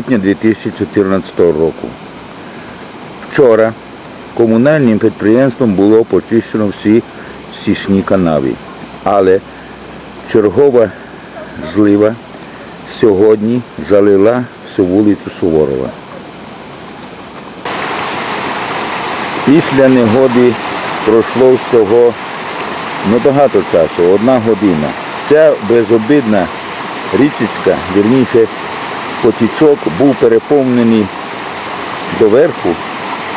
липня 2014 року. Вчора комунальним підприємством було почищено всі стічні канави, але чергова злива сьогодні залила всю вулицю Суворова. Після негоди пройшло всього небагато часу, одна година. Ця безобидна річечка, вірніше, потічок був переповнений доверху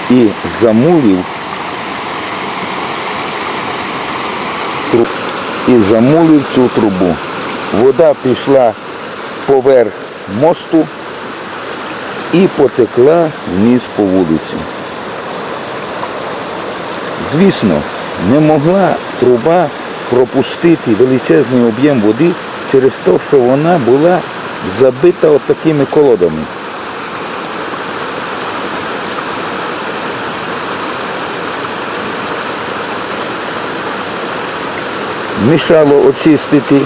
і замулив і замулив цю трубу. Вода пішла поверх мосту і потекла вниз по вулиці. Звісно, не могла труба пропустити величезний об'єм води через те, що вона була забита от такими колодами. Мішало очистити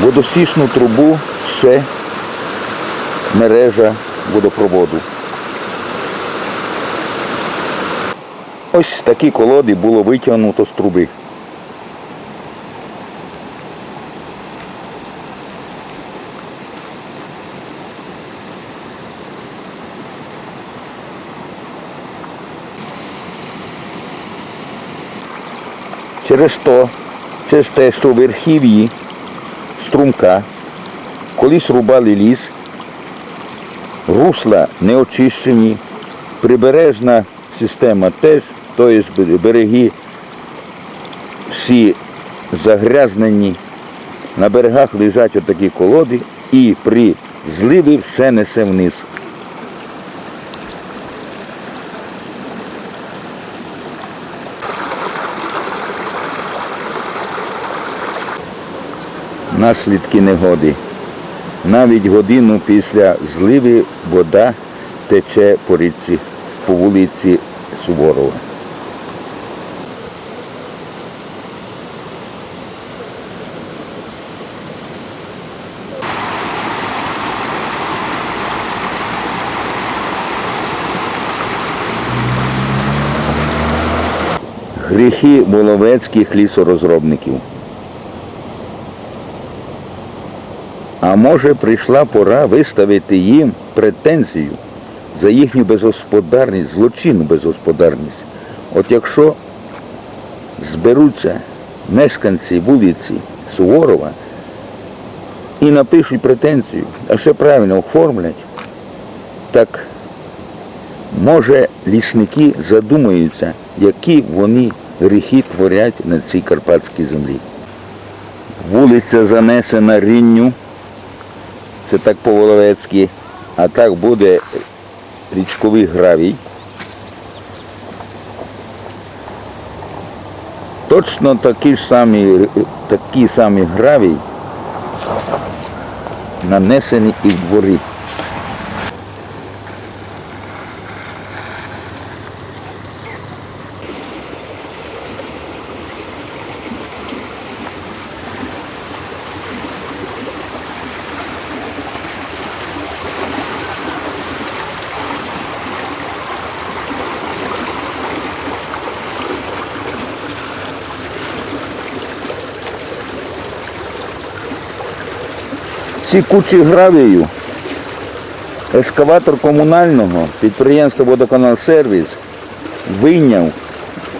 водосішну трубу ще мережа водопроводу. Ось такі колоди було витягнуто з труби. Через то, через те, що верхів'ї струмка колись рубали ліс, русла не очищені, прибережна система теж, тобто береги всі загрязнені, на берегах лежать отакі колоди і при зливі все несе вниз. Наслідки негоди. Навіть годину після зливи вода тече по річці, по вулиці Суворова. Гріхи воловецьких лісорозробників. А може прийшла пора виставити їм претензію за їхню безгосподарність, злочинну безгосподарність. От якщо зберуться мешканці вулиці Суворова і напишуть претензію, а ще правильно оформлять, так може лісники задумаються, які вони гріхи творять на цій карпатській землі. Вулиця занесена рінню, це так по-воловецьки, а так буде річковий гравій. Точно такі ж самі, такі самі гравій нанесені і в дворі. Ці кучі гравію ескаватор комунального підприємства Водоканалсервіс вийняв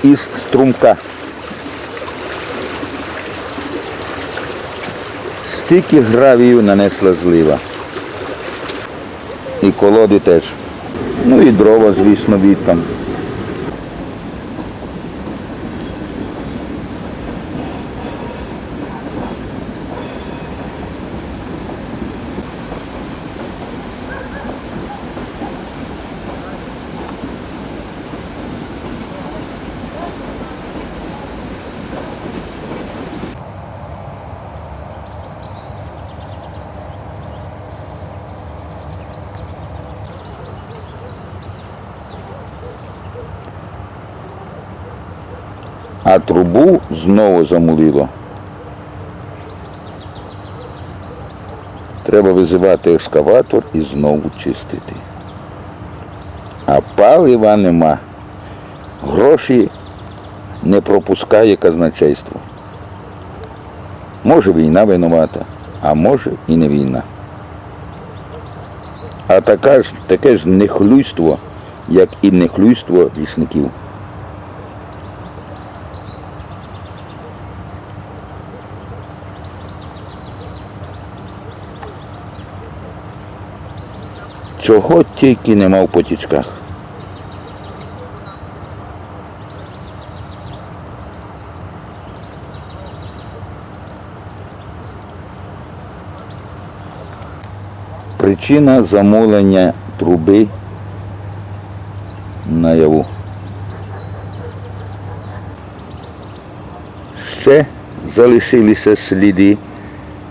із струмка. Стільки гравію нанесла злива. І колоди теж. Ну і дрова, звісно, від там. А трубу знову замулило. Треба визивати ескаватор і знову чистити. А палива нема. Гроші не пропускає казначейство. Може війна винувата, а може і не війна. А така ж, таке ж нехлюйство, як і нехлюйство лісників. Чого тільки нема в потічках. Причина замовлення труби наяву. Ще залишилися сліди,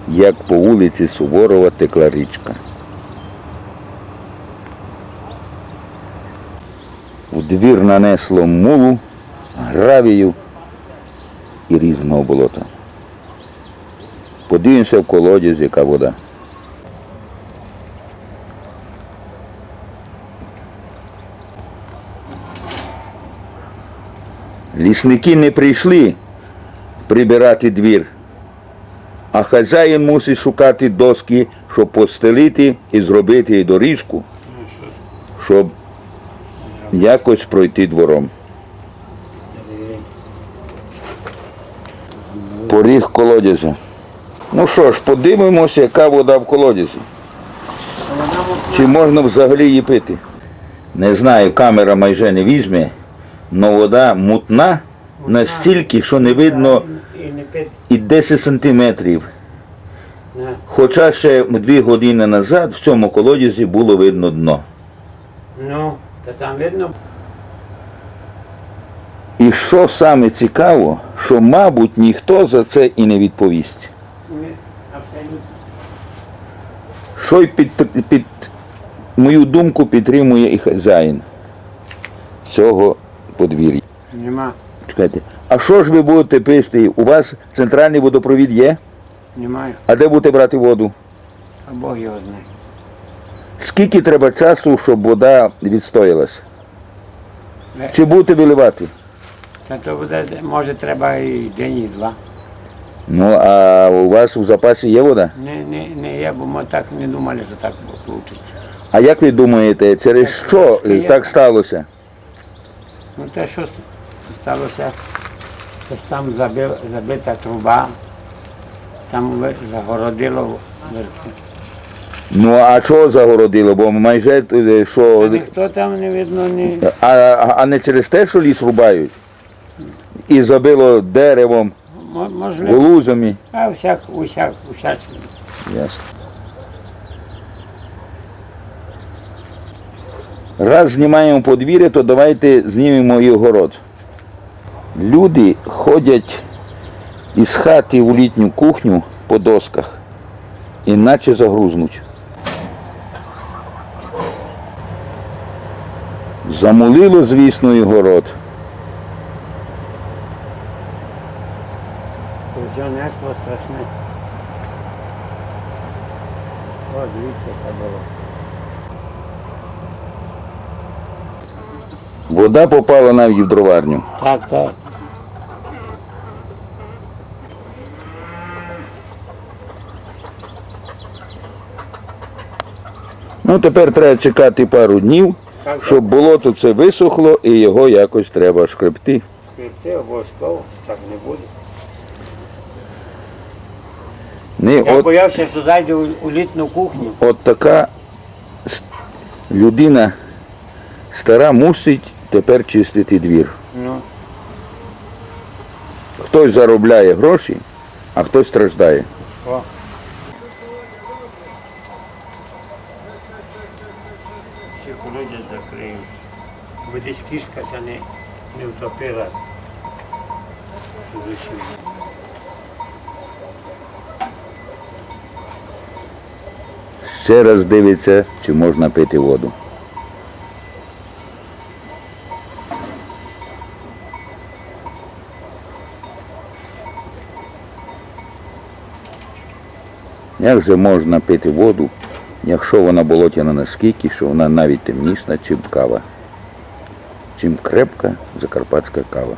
як по вулиці Суворова текла річка. В двір нанесло мулу, гравію і різного болота. Подивимося в колодязь, яка вода. Лісники не прийшли прибирати двір, а хазяїн мусить шукати доски, щоб постелити і зробити доріжку, щоб якось пройти двором. Поріг колодязя. Ну що ж, подивимося, яка вода в колодязі. Чи можна взагалі її пити? Не знаю, камера майже не візьме, але вода мутна настільки, що не видно І не пити. і 10 сантиметрів. Хоча ще дві години назад в цьому колодязі було видно дно. Ну, там видно. І що саме цікаво, що, мабуть, ніхто за це і не відповість. Ні, абсолютно. Що й під, під мою думку підтримує і хазяїн цього подвір'я. Нема. Чекайте, а що ж ви будете пити? У вас центральний водопровід є? Немає. А де будете брати воду? А Бог його знає. Скільки треба часу, щоб вода відстоялась? Чи будете виливати? Та то буде, може, треба і день, і два. Ну, а у вас у запасі є вода? Не, не, не я, бо ми так не думали, що так вийде. А як ви думаєте, через що трошки є. так сталося? Ну те, що сталося, щось там забив, забита труба, там ви- загородило вверху. Ну а чого загородило? Бо майже е, що. ніхто там не видно, ні. А, а не через те, що ліс рубають? І забило деревом, Мо- Можливо, голузами. а всяк, усяк, усячно. Ясно. Раз знімаємо подвір'я, то давайте знімемо і огород. Люди ходять із хати у літню кухню по досках, іначе загрузнуть. Замулило, звісно, і город. То страшне. О, дивіться, яка було. Вода попала навіть в дроварню. Так, так. Ну тепер треба чекати пару днів, щоб болото це висохло і його якось треба шкребти. Скрипти обов'язково, так не буде. Не, Я от, боявся, що зайде у, у літну кухню. от така с- людина стара мусить тепер чистити двір. Ну, Хтось заробляє гроші, а хтось страждає. о. Десь кішка та не, не втопила. Ще раз дивиться, чи можна пити воду. Як же можна пити воду, якщо вона болотяна наскільки, що вона навіть темніша, чим кава, чим крепка закарпатська кава.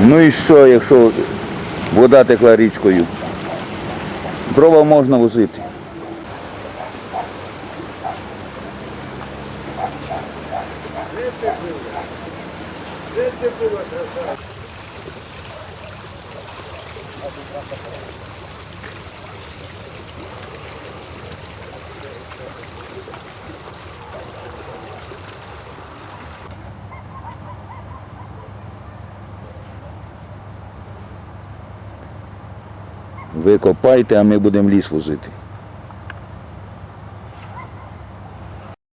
Ну і що, якщо вода текла річкою? Дрова можна возити. Ви копайте, а ми будемо ліс возити.